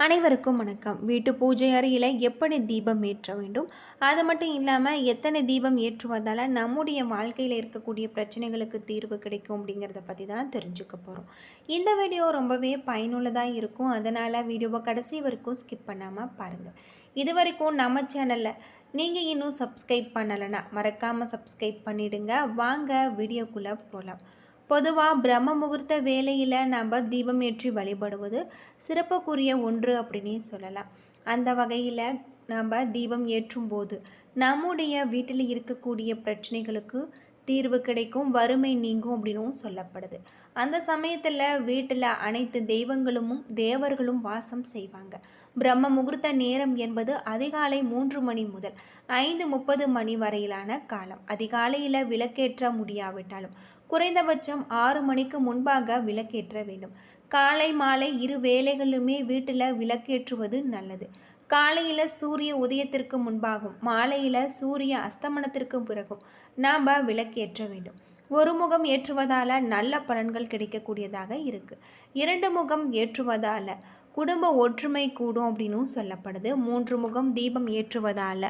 அனைவருக்கும் வணக்கம். வீட்டு பூஜை அறையில் எப்படி தீபம் ஏற்ற வேண்டும்? அது மட்டும் இல்லாமல் எத்தனை தீபம் ஏற்றுவதால் நம்முடைய வாழ்க்கையில் இருக்கக்கூடிய பிரச்சனைகளுக்கு தீர்வு கிடைக்கும் அப்படிங்கிறத பற்றி தான் தெரிஞ்சுக்க போகிறோம் இந்த வீடியோ ரொம்பவே பயனுள்ளதாக இருக்கும். அதனால் வீடியோவை கடைசி வரைக்கும் ஸ்கிப் பண்ணாமல் பாருங்கள் இது வரைக்கும் நம்ம சேனலில் நீங்கள் இன்னும் சப்ஸ்கிரைப் பண்ணலைன்னா மறக்காமல் சப்ஸ்கிரைப் பண்ணிவிடுங்க வாங்க வீடியோக்குள்ளே போகலாம் பொதுவாக பிரம்ம முகூர்த்த வேலையில் நம்ம தீபம் ஏற்றி வழிபடுவது சிறப்புக்குரிய ஒன்று அப்படின்னே சொல்லலாம். அந்த வகையில் நம்ம தீபம் ஏற்றும் போது நம்முடைய வீட்டில் இருக்கக்கூடிய பிரச்சனைகளுக்கு தீர்வு கிடைக்கும் வறுமை நீங்கும் அப்படின்னும் சொல்லப்படுது. அந்த சமயத்தில் வீட்டில் அனைத்து தெய்வங்களும் தேவர்களும் வாசம் செய்வாங்க. பிரம்ம முகூர்த்த நேரம் என்பது அதிகாலை மூன்று மணி முதல் ஐந்து முப்பது மணி வரையிலான காலம். அதிகாலையில் விளக்கேற்ற முடியாவிட்டாலும் குறைந்தபட்சம் ஆறு மணிக்கு முன்பாக விளக்கேற்ற வேண்டும். காலை மாலை இரு வேளைகளுமே வீட்டில் விளக்கேற்றுவது நல்லது. காலையில் சூரிய உதயத்திற்கு முன்பாகும் மாலையில் சூரிய அஸ்தமனத்திற்கு பிறகும் நாம் விளக்கேற்ற வேண்டும். ஒரு முகம் ஏற்றுவதால் நல்ல பலன்கள் கிடைக்கக்கூடியதாக இருக்குது இரண்டு முகம் ஏற்றுவதால் குடும்ப ஒற்றுமை கூடும் அப்படின்னும் சொல்லப்படுது. மூன்று முகம் தீபம் ஏற்றுவதால்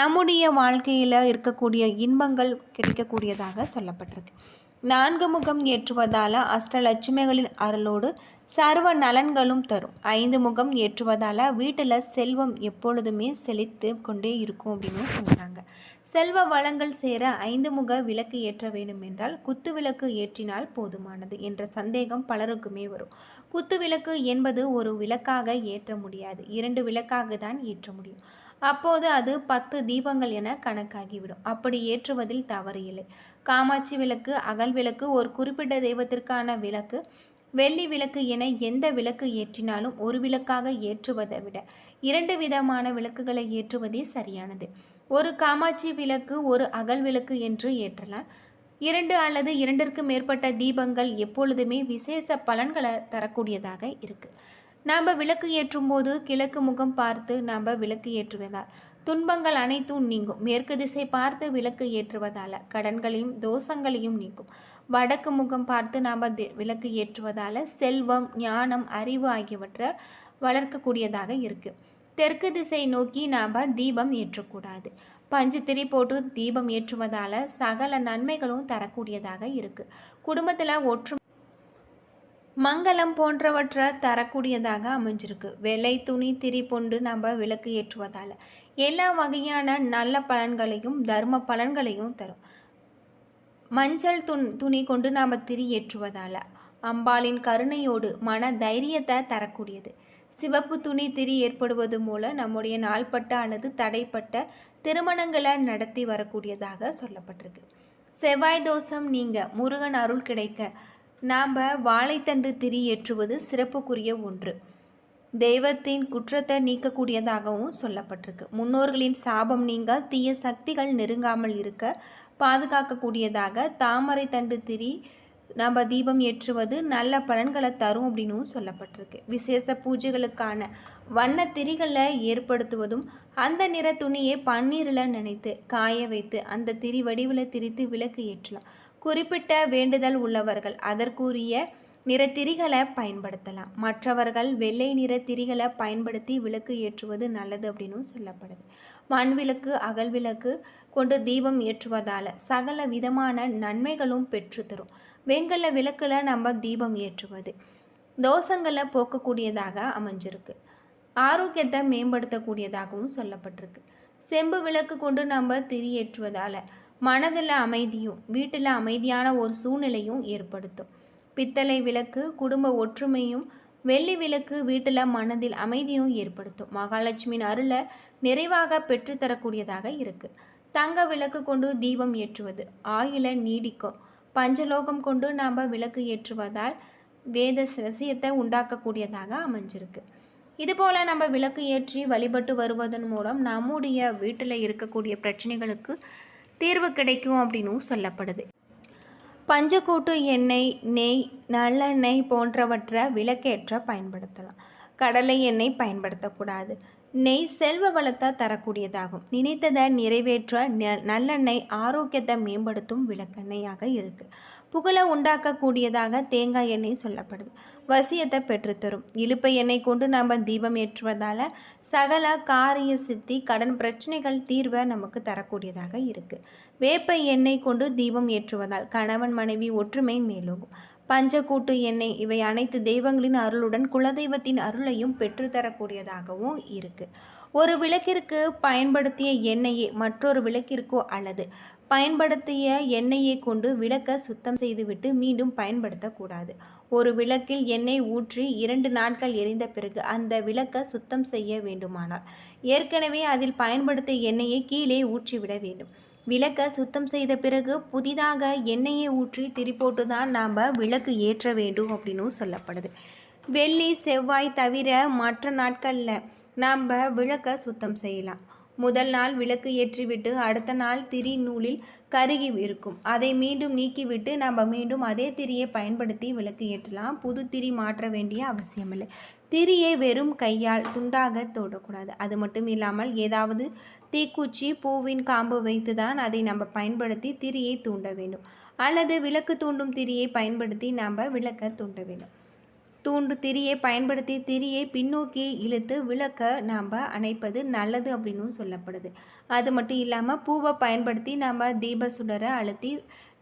நம்முடைய வாழ்க்கையில் இருக்கக்கூடிய இன்பங்கள் கிடைக்கக்கூடியதாக சொல்லப்பட்டிருக்கு. நான்கு முகம் ஏற்றுவதால் அஷ்டலட்சுமிகளின் அருளோடு சர்வ நலன்களும் தரும். ஐந்து முகம் ஏற்றுவதால் வீட்டில் செல்வம் எப்பொழுதுமே செழித்து கொண்டே இருக்கும் அப்படின்னு சொல்கிறாங்க செல்வ வளங்கள் சேர ஐந்து முக விளக்கு ஏற்ற வேண்டும் என்றால் குத்து விளக்கு ஏற்றினால் போதுமானது என்ற சந்தேகம் பலருக்குமே வரும். குத்து விளக்கு என்பது ஒரு விளக்காக ஏற்ற முடியாது. இரண்டு விளக்காக தான் ஏற்ற முடியும். அப்போது அது பத்து தீபங்கள் என கணக்காகிவிடும். அப்படி ஏற்றுவதில் தவறு இல்லை. காமாட்சி விளக்கு அகல் விளக்கு ஒரு குறிப்பிட்ட தெய்வத்திற்கான விளக்கு. வெள்ளி விளக்கு என எந்த விளக்கு ஏற்றினாலும் ஒரு விளக்காக ஏற்றுவதை விட இரண்டு விதமான விளக்குகளை ஏற்றுவதே சரியானது. ஒரு காமாட்சி விளக்கு ஒரு அகல் விளக்கு என்று ஏற்றலாம். இரண்டு அல்லது இரண்டிற்கு மேற்பட்ட தீபங்கள் எப்பொழுதுமே விசேஷ பலன்களை தரக்கூடியதாக இருக்குது நாம் விளக்கு ஏற்றும் போது கிழக்கு முகம் பார்த்து நாம் விளக்கு ஏற்றுவதால் துன்பங்கள் அனைத்தும் நீங்கும். மேற்கு திசை பார்த்து விளக்கு ஏற்றுவதால் கடன்களையும் தோஷங்களையும் நீக்கும். வடக்கு முகம் பார்த்து நாம் விளக்கு ஏற்றுவதால் செல்வம் ஞானம் அறிவு ஆகியவற்றை வளர்க்கக்கூடியதாக இருக்குது தெற்கு திசை நோக்கி நாம் தீபம் ஏற்றக்கூடாது. பஞ்சு திரி போட்டு தீபம் ஏற்றுவதால் சகல நன்மைகளும் தரக்கூடியதாக இருக்குது குடும்பத்தில் ஒற்று மங்களம் போன்றவற்றை தரக்கூடியதாக அமைஞ்சிருக்கு. வெள்ளை துணி திரி பொண்டு நம்ம விளக்கு ஏற்றுவதால். எல்லா வகையான நல்ல பலன்களையும் தர்ம பலன்களையும் தரும். மஞ்சள் துண் துணி கொண்டு நாம் திரி ஏற்றுவதால் அம்பாளின் கருணையோடு மன தைரியத்தை தரக்கூடியது. சிவப்பு துணி திரி ஏற்படுவது மூலம் நம்முடைய நாள்பட்ட அல்லது தடைப்பட்ட திருமணங்களை நடத்தி வரக்கூடியதாக சொல்லப்பட்டிருக்கு. செவ்வாய் தோஷம் நீங்க முருகன் அருள் கிடைக்க நாம் வாழைத்தண்டு திரி ஏற்றுவது சிறப்புக்குரிய ஒன்று. தெய்வத்தின் குற்றத்தை நீக்கக்கூடியதாகவும் சொல்லப்பட்டிருக்கு. முன்னோர்களின் சாபம் நீங்க தீய சக்திகள் நெருங்காமல் இருக்க பாதுகாக்கக்கூடியதாக தாமரை தண்டு திரி நம்ம தீபம் ஏற்றுவது நல்ல பலன்களை தரும் அப்படின்னும் சொல்லப்பட்டிருக்கு. விசேஷ பூஜைகளுக்கான வண்ண திரிகளை ஏற்படுத்துவதும் அந்த நிற துணியை பன்னீரில் நினைத்து காய வைத்து அந்த திரி வடிவில் திரித்து விளக்கு ஏற்றலாம். குறிப்பிட்ட வேண்டுதல் உள்ளவர்கள் அதற்குரிய நிறத்திரிகளை பயன்படுத்தலாம். மற்றவர்கள் வெள்ளை நிற திரிகளை பயன்படுத்தி விளக்கு ஏற்றுவது நல்லது அப்படின்னு சொல்லப்படுது. மண் விளக்கு அகல் விளக்கு கொண்டு தீபம் ஏற்றுவதால் சகல விதமான நன்மைகளும் பெற்று தரும். வெங்கல விளக்கில் நம்ம தீபம் ஏற்றுவது தோஷங்களை போக்கக்கூடியதாக அமைஞ்சிருக்கு. ஆரோக்கியத்தை மேம்படுத்தக்கூடியதாகவும் சொல்லப்பட்டிருக்கு. செம்பு விளக்கு கொண்டு நம்ம திரி ஏற்றுவதால் மனதில் அமைதியும் வீட்டில் அமைதியான ஒரு சூழ்நிலையும் ஏற்படுத்தும். பித்தளை விளக்கு குடும்ப ஒற்றுமையும் வெள்ளி விளக்கு வீட்டில் மனதில் அமைதியும் ஏற்படுத்தும். மகாலட்சுமியின் அருளை நிறைவாக பெற்றுத்தரக்கூடியதாக இருக்குது தங்க விளக்கு கொண்டு தீபம் ஏற்றுவது ஆயில நீடிக்கும். பஞ்சலோகம் கொண்டு நாம் விளக்கு ஏற்றுவதால் வேத ரசியத்தை உண்டாக்கக்கூடியதாக அமைஞ்சிருக்கு. இதுபோல் நம்ம விளக்கு ஏற்றி வழிபட்டு வருவதன் மூலம் நம்முடைய வீட்டில் இருக்கக்கூடிய பிரச்சனைகளுக்கு தீர்வு கிடைக்கும் அப்படின்னும் சொல்லப்படுது. பஞ்சக்கூட்டு எண்ணெய் நெய் நல்லெண்ணெய் போன்றவற்றை விளக்கேற்ற பயன்படுத்தலாம். கடலை எண்ணெய் பயன்படுத்தக்கூடாது. நெய் செல்வ வளத்தை தரக்கூடியதாகும். நினைத்ததை நிறைவேற்ற நல்லெண்ணெய் ஆரோக்கியத்தை மேம்படுத்தும் விளக்கெண்ணெயாக இருக்குது புகழை உண்டாக்கக்கூடியதாக தேங்காய் எண்ணெய் சொல்லப்படுது. வசியத்தை பெற்றுத்தரும். இழுப்பை எண்ணெய் கொண்டு நம்ம தீபம் ஏற்றுவதால் சகல காரிய சித்தி கடன் பிரச்சனைகள் தீர்வை நமக்கு தரக்கூடியதாக இருக்குது வேப்ப எண்ணெய் கொண்டு தீபம் ஏற்றுவதால் கணவன் மனைவி ஒற்றுமை மேலோகும் பஞ்சக்கூட்டு எண்ணெய் இவை அனைத்து தெய்வங்களின் அருளுடன் குலதெய்வத்தின் அருளையும் பெற்றுத்தரக்கூடியதாகவும் இருக்குது ஒரு விளக்கிற்கு பயன்படுத்திய எண்ணெயை மற்றொரு விளக்கிற்கோ அல்லது பயன்படுத்திய எண்ணெயை கொண்டு விளக்க சுத்தம் செய்துவிட்டு மீண்டும் பயன்படுத்தக்கூடாது. ஒரு விளக்கில் எண்ணெய் ஊற்றி இரண்டு நாட்கள் எரிந்த பிறகு அந்த விளக்க சுத்தம் செய்ய வேண்டுமானால் ஏற்கனவே அதில் பயன்படுத்திய எண்ணெயை கீழே ஊற்றிவிட வேண்டும். விளக்க சுத்தம் செய்த பிறகு புதிதாக எண்ணெயை ஊற்றி திரிப்போட்டு தான் நாம் விளக்கு ஏற்ற வேண்டும் அப்படின்னும் சொல்லப்படுது. வெள்ளி செவ்வாய் தவிர மற்ற நாட்களில் நாம் விளக்க சுத்தம் செய்யலாம். முதல் நாள் விளக்கு ஏற்றிவிட்டு அடுத்த நாள் திரி நூலில் கருகி இருக்கும். அதை மீண்டும் நீக்கிவிட்டு நம்ம மீண்டும் அதே திரியை பயன்படுத்தி விளக்கு ஏற்றலாம். புது திரி மாற்ற வேண்டிய அவசியமில்லை. திரியை வெறும் கையால் துண்டாக தோடக்கூடாது. அது மட்டும் இல்லாமல் ஏதாவது தீக்குச்சி பூவின் காம்பு வைத்து தான் அதை நம்ம பயன்படுத்தி திரியை தூண்ட வேண்டும். அல்லது விளக்கு தூண்டும் திரியை பயன்படுத்தி நாம் விளக்க தூண்ட வேண்டும். தூண்டு திரியை பயன்படுத்தி திரியை பின்னோக்கி இழுத்து விளக்க நாம் அணைப்பது நல்லது அப்படின்னு சொல்லப்படுது. அது மட்டும் இல்லாமல் பூவை பயன்படுத்தி நாம் தீப சுடரை அழுத்தி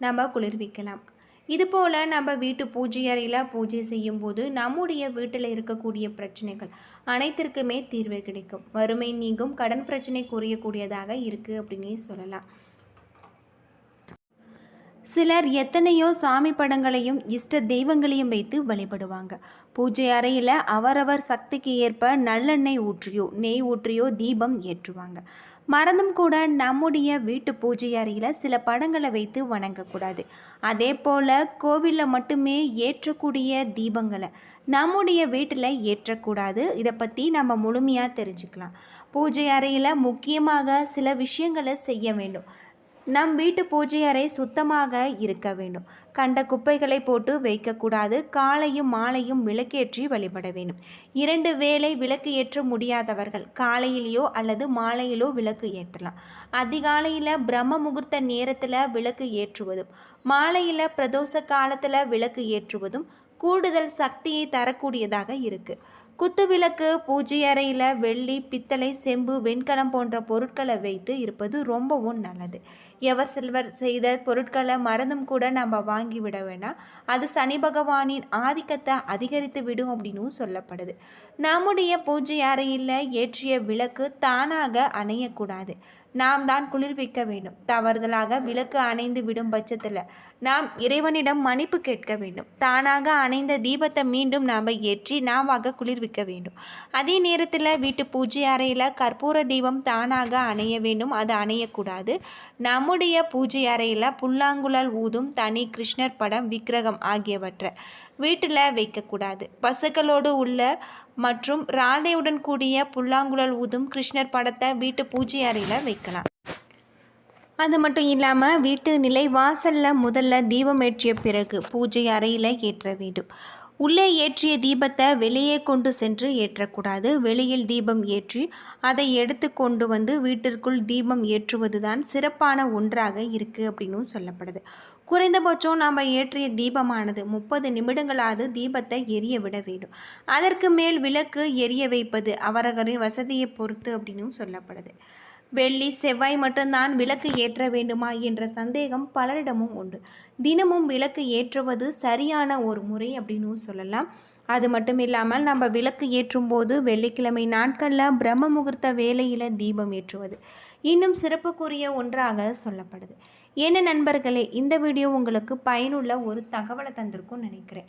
நம்ம குளிர்விக்கலாம். இது போல் நம்ம வீட்டு பூஜை அறையில் பூஜை செய்யும்போது நம்முடைய வீட்டில் இருக்கக்கூடிய பிரச்சனைகள் அனைத்திற்குமே தீர்வு கிடைக்கும். வறுமை நீங்கும் கடன் பிரச்சனை குறையக்கூடியதாக இருக்குது அப்படின்னே சொல்லலாம். சிலர் எத்தனையோ சாமி படங்களையும் இஷ்ட தெய்வங்களையும் வைத்து வழிபடுவாங்க. பூஜை அறையில் அவரவர் சக்திக்கு ஏற்ப நல்லெண்ணெய் ஊற்றியோ நெய் ஊற்றியோ தீபம் ஏற்றுவாங்க. மறந்தும் கூட நம்முடைய வீட்டு பூஜை அறையில் சில படங்களை வைத்து வணங்கக்கூடாது. அதே போல் கோவிலில் மட்டுமே ஏற்றக்கூடிய தீபங்களை நம்முடைய வீட்டில் ஏற்றக்கூடாது. இதை பற்றி நம்ம முழுமையாக தெரிஞ்சுக்கலாம். பூஜை அறையில் முக்கியமாக சில விஷயங்களை செய்ய வேண்டும். நம் வீட்டு பூஜை அறை சுத்தமாக இருக்க வேண்டும். கண்ட குப்பைகளை போட்டு வைக்கக்கூடாது. காலையும் மாலையும் விளக்கேற்றி வழிபட வேண்டும். இரண்டு வேளை விளக்கு ஏற்ற முடியாதவர்கள் காலையிலேயோ அல்லது மாலையிலோ விளக்கு ஏற்றலாம். அதிகாலையில் பிரம்ம முகூர்த்த நேரத்தில் விளக்கு ஏற்றுவதும் மாலையில் பிரதோஷ காலத்தில் விளக்கு ஏற்றுவதும் கூடுதல் சக்தியை தரக்கூடியதாக இருக்குது குத்துவிளக்கு பூஜை அறையில் வெள்ளி பித்தளை செம்பு வெண்கலம் போன்ற பொருட்களை வைத்து இருப்பது ரொம்பவும் நல்லது. எவர் சில்வர் செய்த பொருட்களை மறந்தும் கூட நம்ம வாங்கி விட வேணாம். அது சனி பகவானின் ஆதிக்கத்தை அதிகரித்து விடும் அப்படின்னு சொல்லப்படுது. நம்முடைய பூஜை அறையில் ஏற்றிய விளக்கு தானாக அணையக்கூடாது. நாம் தான் குளிர்விக்க வேண்டும். தவறுதலாக விளக்கு அணைந்து விடும் பட்சத்தில் நாம் இறைவனிடம் மன்னிப்பு கேட்க வேண்டும். தானாக அணைந்த தீபத்தை மீண்டும் நாம் ஏற்றி நாமாக குளிர்விக்க வேண்டும். அதே நேரத்தில் வீட்டு பூஜை அறையில் கற்பூர தீபம் தானாக அணைய வேண்டும். அது அணையக்கூடாது. நம்முடைய பூஜை அறையில் புல்லாங்குழல் ஊதும் தனி கிருஷ்ணர் படம் விக்கிரகம் ஆகியவற்றை வீட்டில் வைக்கக்கூடாது. பசுக்களோடு உள்ள மற்றும் ராதையுடன் கூடிய புல்லாங்குழல் ஊதும் கிருஷ்ணர் படத்தை வீட்டு பூஜை அறையில் வைக்கலாம். அது மட்டும் இல்லாமல் வீட்டு நிலை வாசலில் முதல்ல தீபம் ஏற்றிய பிறகு பூஜை அறையில் ஏற்ற வேண்டும். உள்ளே ஏற்றிய தீபத்தை வெளியே கொண்டு சென்று ஏற்றக்கூடாது. வெளியில் தீபம் ஏற்றி அதை எடுத்து கொண்டு வந்து வீட்டிற்குள் தீபம் ஏற்றுவது தான் சிறப்பான ஒன்றாக இருக்குது அப்படின்னு சொல்லப்படுது. குறைந்தபட்சம் நாம் ஏற்றிய தீபமானது முப்பது நிமிடங்களாவது தீபத்தை எரிய விட வேண்டும். அதற்கு மேல் விளக்கு எரிய வைப்பது அவரவரின் வசதியை பொறுத்து அப்படின்னு சொல்லப்படுது. வெள்ளி செவ்வாய் மட்டும்தான் விளக்கு ஏற்ற வேண்டுமா என்ற சந்தேகம் பலரிடமும் உண்டு. தினமும் விளக்கு ஏற்றுவது சரியான ஒரு முறை அப்படின்னு சொல்லலாம். அது மட்டும் இல்லாமல் நம்ம விளக்கு ஏற்றும் போது வெள்ளிக்கிழமை நாட்களில் பிரம்ம முகூர்த்த வேலையில் தீபம் ஏற்றுவது இன்னும் சிறப்புக்குரிய ஒன்றாக சொல்லப்படுது. என்ன நண்பர்களே இந்த வீடியோ உங்களுக்கு பயனுள்ள ஒரு தகவலை தந்திருக்கும்னு நினைக்கிறேன்.